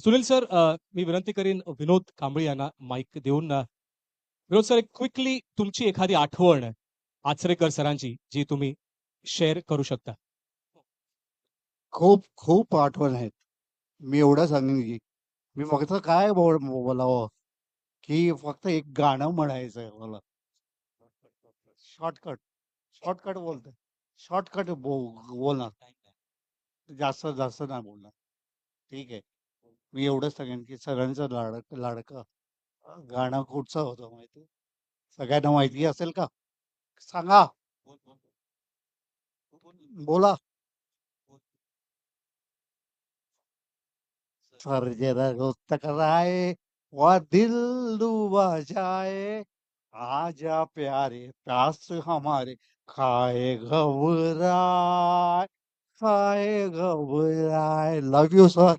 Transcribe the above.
Sunil sir मी विनंती करीन विनोद कांबळी यांना माईक देऊन विनोद सर क्विकली तुमची एखादी आठवण आचरेकर सरांची जी तुम्ही शेअर करू शकता. खूप खूप आठवण आहेत. मी एवढं सांगेन की मी फक्त काय बोलावं की फक्त एक गाणं म्हणायचं आहे मला. शॉर्टकट शॉर्टकट बोलतोय. शॉर्टकट बोलणार. जास्त जास्त नाही बोलणार. ठीक आहे. मी एवढंच सांगेन की सगळ्यांचं लाडक लाडकं गाणं कुठचं होतं माहिती? सगळ्यांना माहिती असेल का? सांगा. बोला. सर जरा दोस्त कराए वह दिल डूबा जाए आजा प्यारे प्यास हमारे खाए घबराय खाए घबराय लव यू सर